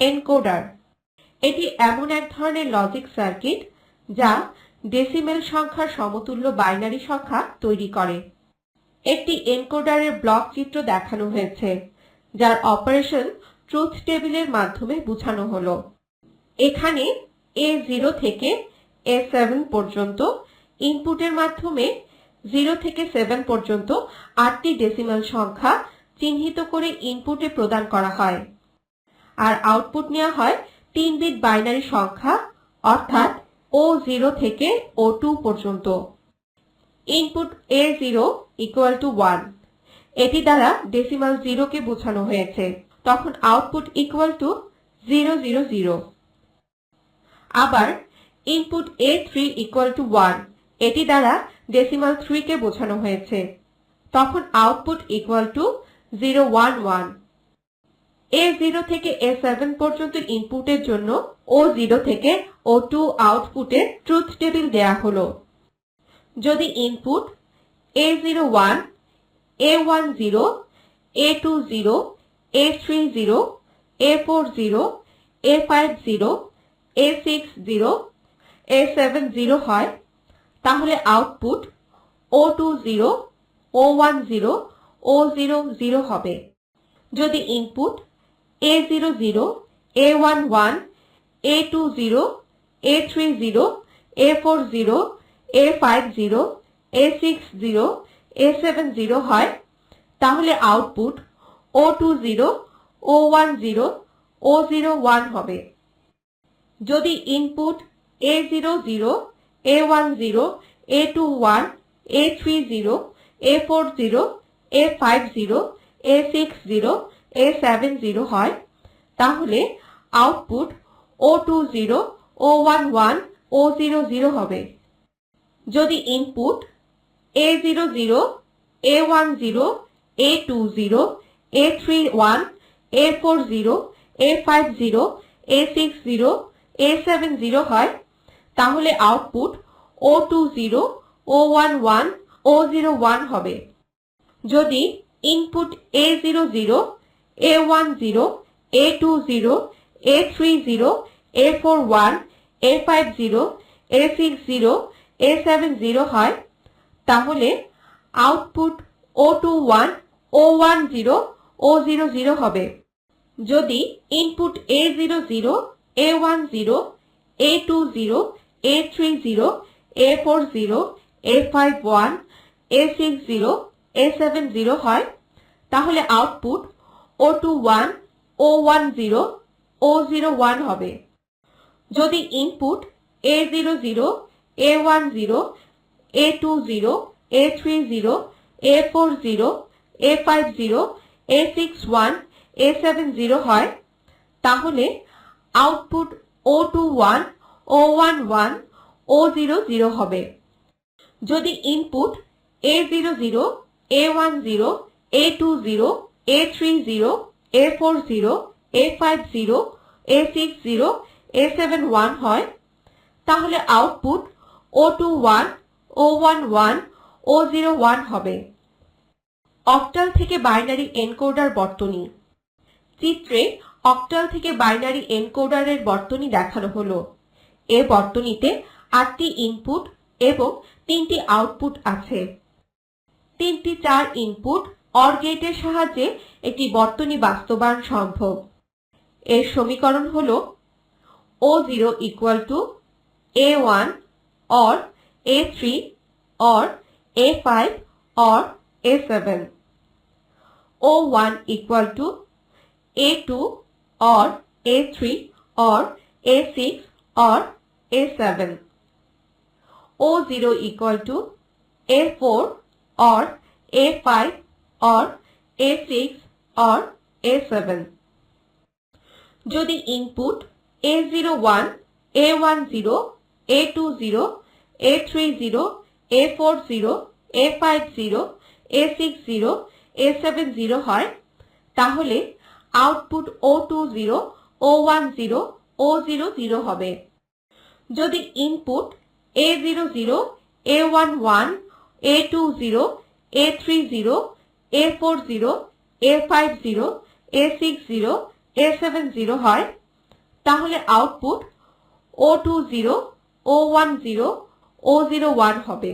Encoder এটি এমন এক ধরনের লজিক সার্কিট যা ডেসিমেল সংখ্যার সমতুল্য বাইনারি সংখ্যা তৈরি করে। একটি এনকোডারের ব্লক চিত্র দেখানো হয়েছে, যার অপারেশন ট্রুথ টেবিলের মাধ্যমে বোঝানো হলো। এখানে এ জিরো থেকে এ সেভেন পর্যন্ত ইনপুটের মাধ্যমে জিরো থেকে সেভেন পর্যন্ত আটটি ডেসিমাল সংখ্যা চিহ্নিত করে ইনপুটে প্রদান করা হয়। আর আউটপুট নেওয়া হয় তিন বিট বাইনারি সংখ্যা, অর্থাৎ ও জিরো থেকে ও টু পর্যন্ত। Input A zero equal to one এটি দ্বারা ডেসিমাল জিরোকে বোঝানো হয়েছে। তখন output equal to zero zero zero আবার input A three equal to one এটি দ্বারা ডেসিমাল থ্রিকে বোঝানো হয়েছে। তখন output equal to zero one one A zero থেকে এ সেভেন পর্যন্ত ইনপুটের জন্য ও জিরো থেকে ও টু আউটপুটে ট্রুথ টেবিল দেয়া হলো। যদি input A zero one A one zero A two zero A three zero A four zero A five zero A six zero A seven zero হয়, তাহলে output O two zero O one zero O zero zero হবে। যদি input A zero zero A one one A two zero A three zero A four zero A five zero A six zero A seven zero হয় তাহলে output O two zero O one zero O zero one হবে যদি input A zero zero A one zero A two one A three zero A four zero A five zero A six zero A seven zero হয়, তাহলে output O two zero O one one O zero zero হবে। যদি input A zero zero A one zero A two zero A three one A four zero A five zero A six zero A seven zero হয়, তাহলে output O two zero O one one O zero one হবে। যদি input A zero zero A one zero A two zero A three zero A four one A five zero A six zero A seven zero হয় তাহলে output O two one O one zero O zero zero হবে যদি input A zero zero A one zero A two zero A three zero A four zero A five one A six zero A seven zero হয় তাহলে output O two one O one zero O zero one হবে। যদি input A zero zero A one zero A two zero A three zero A four zero A five zero A six one A seven zero হয়, তাহলে output O two one O one one O zero zero হবে। যদি input A zero zero A one zero A two zero A three zero A four zero A five zero A six zero A seven one হয়। তাহলে output O two one O one one O zero one হবে। Octal থেকে binary encoder বর্তনী। চিত্রে octal থেকে binary এনকোডারের বর্তনী দেখানো হলো। এ বর্তনীতে আটটি ইনপুট এবং তিনটি আউটপুট আছে। তিনটি চার ইনপুট অর গেটের সাহায্যে একটি বর্তনী বাস্তবায়ন সম্ভব। এর সমীকরণ হল O zero equal to A one or A three or A five or A seven O one equal to A two or A three or A six or A seven O zero equal to A four or A five or A six or A seven যদি input A zero one A one zero A two zero A three zero A four zero A five zero A six zero A seven zero হয়, তাহলে output O two zero O one zero O zero zero হবে। যদি input A zero zero A one one A two zero A three zero A four zero A five zero A six zero A seven zero হয়, তাহলে output O two zero O one zero O zero one হবে।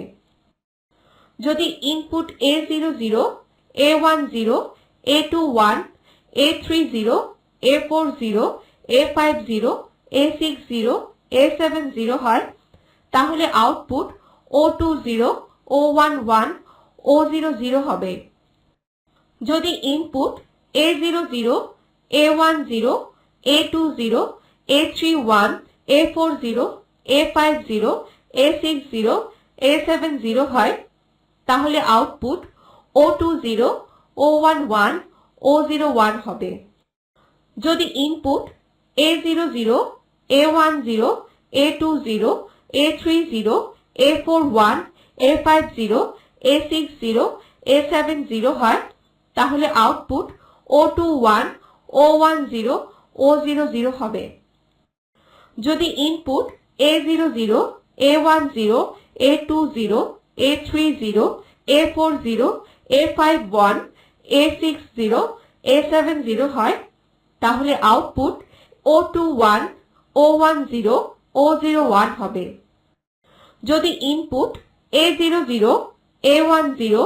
যদি input A zero zero A one zero A two one A three zero A four zero A five zero A six zero A seven zero হয়, তাহলে output O two zero O one one O zero zero হবে। যদি input A zero zero A one zero A two zero A three one A four zero A five zero A six zero A seven zero হয় তাহলে output O two zero O one one O zero one হবে যদি input A zero zero A one zero A two zero A three zero A four one A five zero A six zero A seven zero হয় তাহলে output O two one O one zero O zero zero হবে। যদি input A zero zero A one zero A two zero A three zero A four zero A five one A six zero A seven zero হয়, তাহলে output O two one O one zero O zero one হবে। যদি input A zero zero A one zero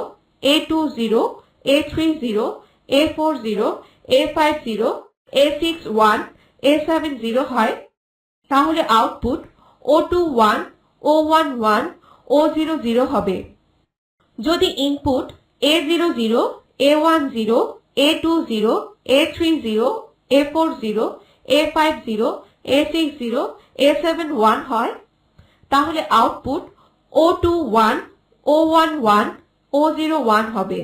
A two zero A three zero A four zero A five zero A six one A seven zero হয় তাহলে output O two one O one one O zero zero হবে যদি input A zero zero A one zero A two zero A three zero A four zero A five zero A six zero A seven one হয় তাহলে output O two one O one one O zero one হবে